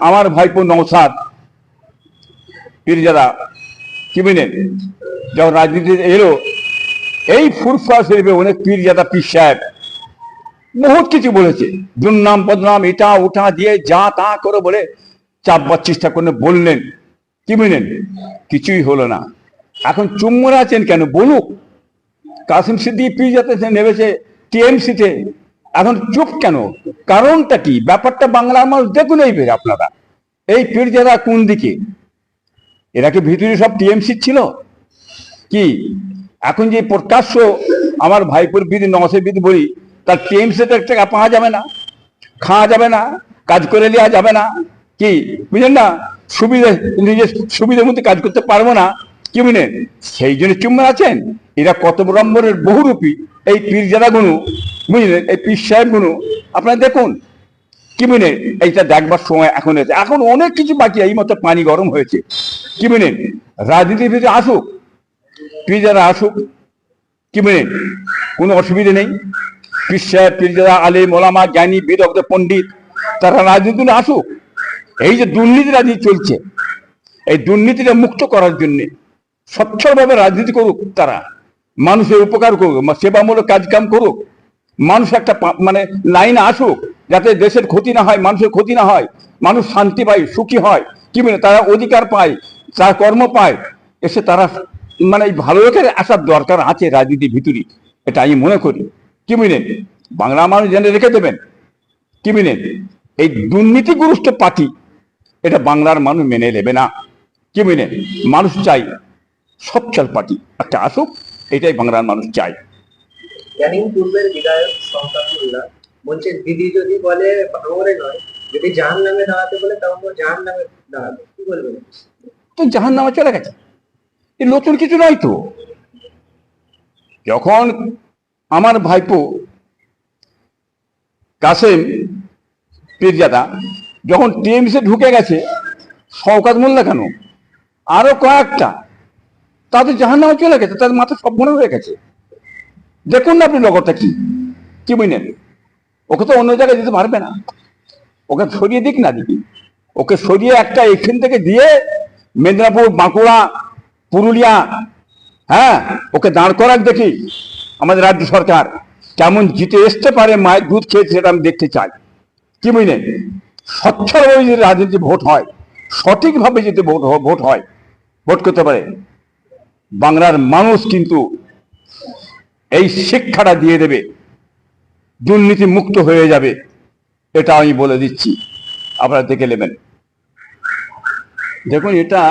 আমার ভাইপো নৌসাদ পীরজাদা কি বুঝলেন যখন রাজনীতিতে এলো, এই ফুরফা শরীফে অনেক পীরজাদা পীর সাহেব, বহুত কিছু বলেছে। দুর্নাম বদনাম এটা ওটা দিয়ে যা তা করে বলে চাপবার চেষ্টা করে বললেন। কি বুঝলেন কিছুই হলো না। এখন চুম্বর আছেন কেন? বলুক। কাসিম সিদ্দিক পীরজাতে নেমেছে, টিএমসিতে এখন চুপ কেন? কারণটা কি? ব্যাপারটা বাংলার মানুষ দেখুন এই বের আপনারা। এই পীরজাদা কোন দিকে? এরা কি ভিতরে সব টিএমসি ছিল? কি? এখন যে প্রকাশ্য আমার ভাইপুর বিধি নসের বিধি বলি, তার টিএমসিতে টাকা পাওয়া যাবে না, খাওয়া যাবে না, কাজ করে নেওয়া যাবে না, কি? বুঝলেন না? সুবিধে, নিজের সুবিধার মধ্যে কাজ করতে পারব না, কি বুঝলেন? সেই জন্য চুম্বন আছেন? এরা কত নম্বরের বহুরূপী এই পীরজাদা গুনু, বুঝলেন? এই পীর সাহেব গুনু, আপনারা দেখুন কি মিনে এইটা দেখবার সময় এখন হয়েছে এখন অনেক কিছু বাকি এই মতো পানি গরম হয়েছে। কি মিনে? রাজনীতির ভিতরে আসুক পীরজাদা আসুক, কি মিনে? কোনো অসুবিধে নেই। পীর সাহেব পীরজাদা আলী, মোলামা, জ্ঞানী, বিদগ্ধ, পণ্ডিত, তারা রাজনীতি আসুক। এই যে দুর্নীতি রাজনীতি চলছে, এই দুর্নীতিটা মুক্ত করার জন্যে স্বচ্ছভাবে রাজনীতি করুক তারা। মানুষের উপকার করুক সেবামূলক কাজকাম করুক, মানুষ একটা মানে লাইনে আসুক, যাতে দেশের ক্ষতি না হয়, মানুষের ক্ষতি না হয়, মানুষ শান্তি পায়, সুখী হয়। কি মানে তারা অধিকার পায়, তারা কর্ম পায়, এসে তারা মানে ভালো লোকের আসার দরকার আছে রাজনীতির ভিতরে এটা আমি মনে করি। কি বুঝলেন বাংলা মানুষ জেনে রেখে দেবেন। কি বুঝলেন এই দুর্নীতিগ্রস্ত পার্টি, এটা বাংলার মানুষ মেনে নেবে না। কি বুঝলেন মানুষ চাই সচ্ছল পার্টি, একটা আসুক এটাই বাংলার মানুষ চায়। ক্যানিং পূর্বের বিধায়ক শওকতুল্লাহ বলছেন দিদি যদি বলে ভাঙরে নয় যদি জাহান নামে দাঁড়াতে বলে তখন জাহান নামে দাঁড়াবে। কি বলবেন? তো জাহান নামা চলে গেছে। এ নতুন কিছু নয় তো। যখন আমার ভাইপো কাসেম পীরজাদা যখন টিএমসি ঢুকে গেছে শওকাত মোল্লা কেন? আরও কয়েকটা তাদের জাহান নামা চলে গেছে তাদের মাথা সব মনে হয়ে গেছে। দেখুন না আপনি লগরটা কি? কি বুঝলেন ওকে তো অন্য জায়গায় যেতে পারবে না। ওকে সরিয়ে দিক না দিবি ওকে সরিয়ে একটা এখান থেকে দিয়ে মেদিনীপুর, বাঁকুড়া, পুরুলিয়া হ্যাঁ ওকে দাঁড় করাক দেখি। আমাদের রাজ্য সরকার কেমন জিতে আসতে পারে, মায়ের দুধ খেয়ে সেটা আমি দেখতে চাই। কি বুঝলেন স্বচ্ছভাবে যদি রাজনীতি ভোট হয়, সঠিকভাবে যদি ভোট ভোট হয়, ভোট করতে পারে। বাংলার মানুষ কিন্তু এই শিক্ষাটা দিয়ে দেবে, দুর্নীতি মুক্ত হয়ে যাবে, এটা আমি বলে দিচ্ছি। আপনারা দেখে নেবেন। দেখুন, এটা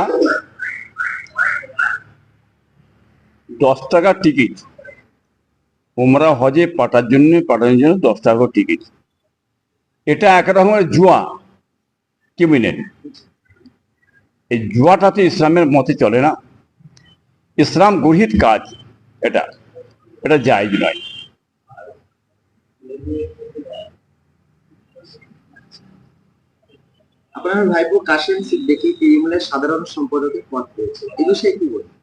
দশ টাকার টিকিট। ওমরা হজে পাঠার জন্য, পাঠানোর জন্য দশ টাকা টিকিট। এটা এক রকমের জুয়া, কি বুঝলেন? এই জুয়াটাতে ইসলামের মতে চলে না। ইসলাম গৃহীত কাজ এটা এটা জায়জ নয়। আপনার ভাইপো কাশেম সিদ্দিকী তৃণমূলের সাধারণ সম্পাদকের পদ পেয়েছে? এই বিষয়ে কি বলবেন?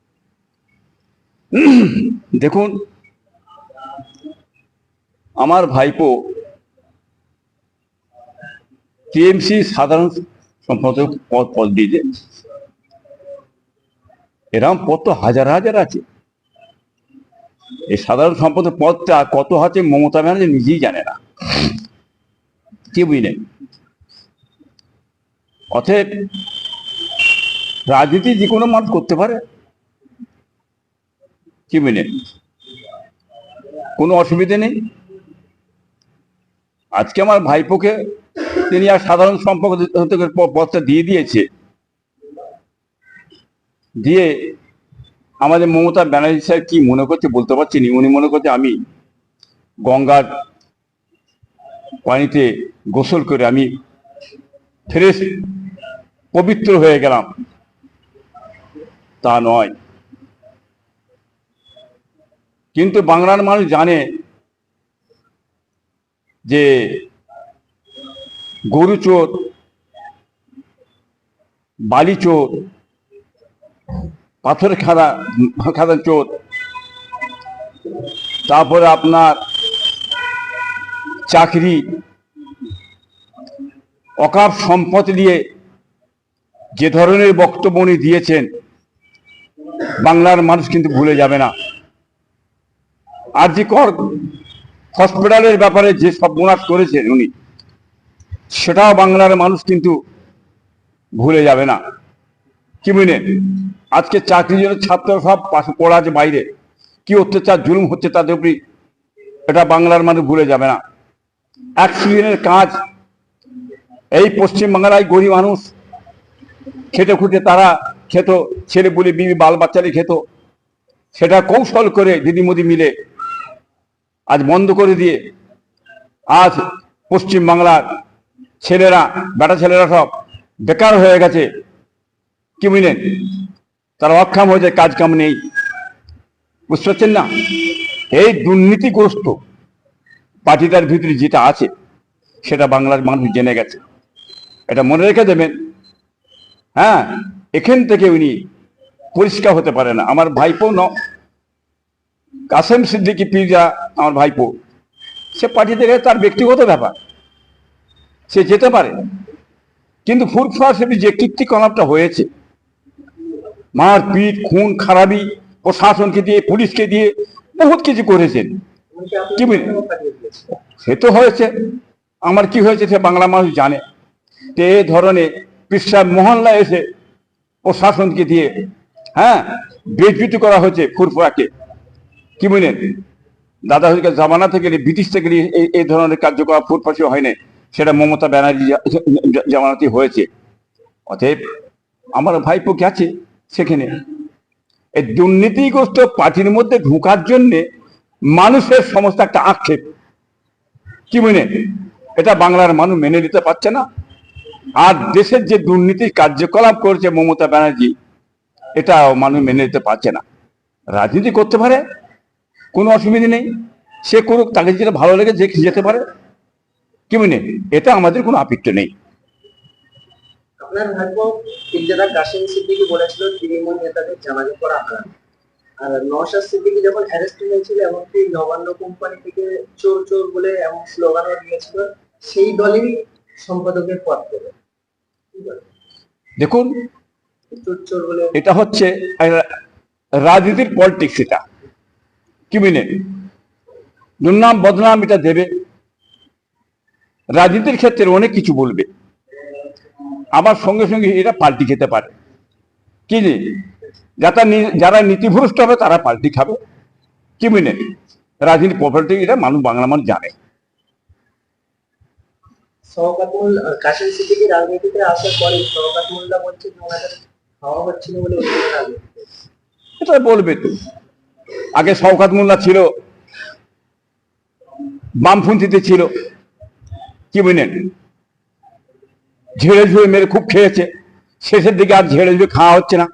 দেখুন আমার ভাইপো টিএমসি সাধারণ সম্পাদক পদ পদ দিয়েছে। এরকম পদ তো হাজার হাজার আছে। এই সাধারণ সম্পাদক পদটা কত আছে মমতা ব্যানার্জি নিজেই জানে না। কি বুঝলেন? অতএব রাজনীতি যে কোনো মানুষ করতে পারে। কি বুঝলেন? কোনো অসুবিধে নেই। আজকে আমার ভাইপোকে তিনি আর সাধারণ সম্পাদকের প- পদটা দিয়ে দিয়েছে। দিয়ে আমাদের মমতা ব্যানার্জি স্যার কি মনে করছে বলতে পারছি নি। উনি মনে করছে আমি গঙ্গার পানিতে গোসল করে আমি ফ্রেশ, পবিত্র হয়ে গেলাম। তা নয়। কিন্তু বাংলার মানুষ জানে যে গরু চোর, বালি চোর পাথর খাদা খাদা চোর। তারপরে আপনার চাকরি, অকাপ সম্পদ নিয়ে যে ধরনের বক্তব্য উনি দিয়েছেন, বাংলার মানুষ কিন্তু ভুলে যাবে না। আর যে কর হসপিটালের ব্যাপারে যে সব সর্বনাশ করেছেন উনি, সেটাও বাংলার মানুষ কিন্তু ভুলে যাবে না। কি বুঝলেন আজকে চাকরির জন্য ছাত্র সব পড়া আছে বাইরে। কি অত্যাচার, জুলুম হচ্ছে তাদের উপরে এটা বাংলার মানুষ ভুলে যাবে না। অ্যাক্সিডেন্টের কাজ। এই পশ্চিম বাংলায় গরিব মানুষ। খেটে খুঁটে তারা খেত। ছেলে বলে বিবি বাল বাচ্চারা খেত। সেটা কৌশল করে দিদি মোদি মিলে। আজ বন্ধ করে দিয়ে। আজ পশ্চিম বাংলার ছেলেরা, বেটা ছেলেরা সব বেকার হয়ে গেছে। কি বুঝলেন তারা অক্ষম হয়েছে কাজ কাম নেই। বুঝতে পারছেন না? এই দুর্নীতিগ্রস্ত পার্টিটার ভিতরে যেটা আছে, সেটা বাংলার মানুষ জেনে গেছে। এটা মনে রেখে দেবেন। হ্যাঁ এখান থেকে উনি পরিষ্কার হতে পারে না। আমার ভাইপো ন, কাসেম সিদ্দিকি পিজা আমার ভাইপো, সে পার্টি থেকে তার ব্যক্তিগত ব্যাপার। সে যেতে পারে। কিন্তু ফুরফুরা যে কীর্তিকলাপটা হয়েছে মারপিট, খুন, খারাপি প্রশাসনকে দিয়ে, পুলিশকে দিয়ে বহুত কিছু করেছেন। কি। সে তো হয়েছে। আমার কি হয়েছে সে বাংলা মানুষ জানে। তো এই ধরনের পিসাব মহল্লা এসে প্রশাসনকে দিয়ে হ্যাঁ বেজবিতি করা হয়েছে ফুরফুরাকে। কি বলেন? দাদা হরিকে জামানা থেকে ব্রিটিশ থেকে এই ধরনের কার্যকলাপ ফুরফাসি হয়নি। সেটা মমতা ব্যানার্জি জামানাতে হয়েছে। অতএব আমার ভাইপো গেছে। সেখানে এই দুর্নীতিগ্রস্ত পার্টির মধ্যে ঢোকার জন্যে মানুষের সমস্ত একটা আক্ষেপ। কি মনে? এটা বাংলার মানুষ মেনে নিতে পারছে না। আর দেশের যে দুর্নীতি কার্যকলাপ করছে মমতা ব্যানার্জি এটা মানুষ মেনে নিতে পারছে না। রাজনীতি করতে পারে, কোনো অসুবিধা নেই। সে করুক, তাকে যেটা ভালো লেগে যেতে পারে। কি মনে? এটা আমাদের কোনো আপত্তি নেই। আপনার ভাইপো পিলজাদা কাশিম সিদ্দিকি বলেছিল তৃণমূল নেতাদের জানাজা করা হারাম। আর নওশাদ সিদ্দিকি যখন অ্যারেস্ট হয়েছিল এমনকি নবান্ন কোম্পানি থেকে চোর চোর বলে এমন স্লোগানও দিয়েছিল সেই দলেরই সম্পাদকের পদ পেল? দেখুন চোর চোর বলে এটা হচ্ছে রাজনীতির পলিটিক্স এটা। কি বুঝলেন দুর্নাম বদনাম এটা দেবে। রাজনীতির ক্ষেত্রে অনেক কিছু বলবে। আবার সঙ্গে সঙ্গে এটা পাল্টি খেতে পারে। কি যে যারা যারা নীতিভ্রষ্ট হবে তারা পাল্টি খাবে। কি বুঝলেন রাজনীতি প্রপার্টি এটা মানুষ বাংলা মানুষ জানে। শওকাত কাশিম সিদ্দিকি রাজনীতিতে আসার পরে শওকাত বলছে যে ওনাদের খাওয়া হচ্ছিল বলে এটা বলবে তো। আগে শওকাত মোল্লা ছিল বামপন্থীতে ছিল। কি বুঝলেন ঝেড়ে ঝুড়ে মেরে খুব খেয়েছে। শেষের দিকে আর ঝেড়ে ঝুড়ে খাওয়া হচ্ছে না।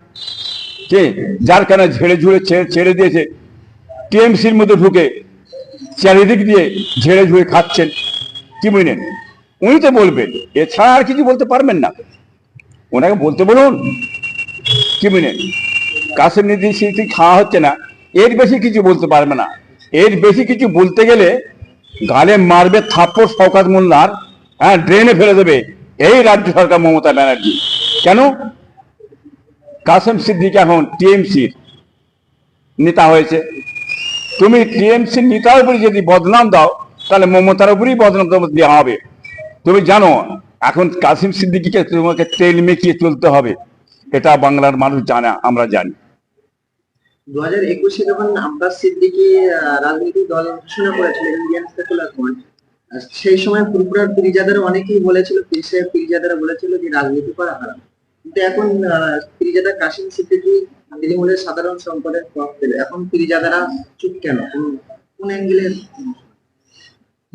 কে? যার কারণে ঝেড়ে ঝুড়ে ছেড়ে ছেড়ে দিয়েছে। টিএমসির মধ্যে ঢুকে চারিদিক দিয়ে ঝেড়ে ঝুড়ে খাচ্ছেন। কি বুঝলেন উনি তো বলবেন। এছাড়া আর কিছু বলতে পারবেন না। ওনাকে বলতে বলুন। কি বুঝলেন কাছের নীতি স্মৃতি খাওয়া হচ্ছে না। এর বেশি কিছু বলতে পারবে না। এর বেশি কিছু বলতে গেলে গালে মারবে থাপ্পড় শওকাত মোল্লার হ্যাঁ ড্রেনে ফেলে দেবে। এই রাজ্য সরকার মমতা ব্যানার্জি। কেন? কাসেম সিদ্দিক এখন টিএমসির নেতা হয়েছে। তুমি টিএমসির নেতার উপরে যদি বদনাম দাও, তাহলে মমতার উপরেই বদনাম দেওয়া হবে। তুমি জানো, এখন কাসিম সিদ্দিকিকে তোমাকে তেল মেখিয়ে চলতে হবে। এটা বাংলার মানুষ জানে, আমরা জানি। দু হাজার একুশে যখন আব্বাস সিদ্দিকি রাজনৈতিক দল ঘোষণা করেছিলেন, ইন্ডিয়ান সেকুলার ফ্রন্ট সেই সময় ফুরফুরার পিরিজাদারা অনেকেই বলেছিল পিসে পিরিজাদারা বলেছিল যে রাজনীতি করা হারাম। কিন্তু এখন পিরিজাদা কাশিম সিদ্দিকি তৃণমূলের সাধারণ সম্পাদক পদ পেল। এখন পিরিজাদারা চুপ কেন? কোন- অ্যাঙ্গেলের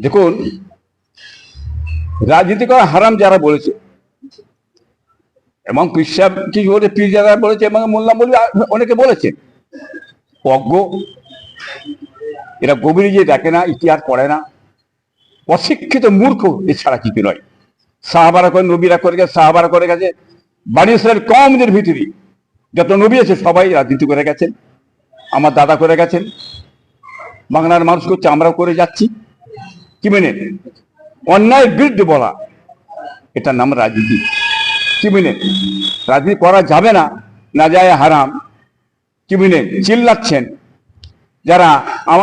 দেখুন, রাজনীতি করা হারাম যারা বলেছে। এবং পিসাব কি বলে পীর যারা বলেছে এবং মোল্লা বলে অনেকে বলেছে। অজ্ঞ এরা গভীরে যে দেখে না, ইতিহাস পড়ে না। অশিক্ষিত মূর্খ এছাড়া কিছু নয়। সাহাবারা করে নবীরা করে গেছে, সাহাবারা করে গেছে। বাড়ি ইসরায়েল কমদের ভিতরে যত নবী আছে, সবাই রাজনীতি করে গেছেন। আমার দাদা করে গেছেন। বাংলার মানুষ করছে, আমরাও করে যাচ্ছি। কি মেনে? অন্যায়ের বিরুদ্ধে বলা। এটার নাম রাজনীতি। কি বুঝলেন রাজনীতি করা যাবে না না যায় হারাম। কি বুঝলেন চিল্লাচ্ছেন। যারা আমার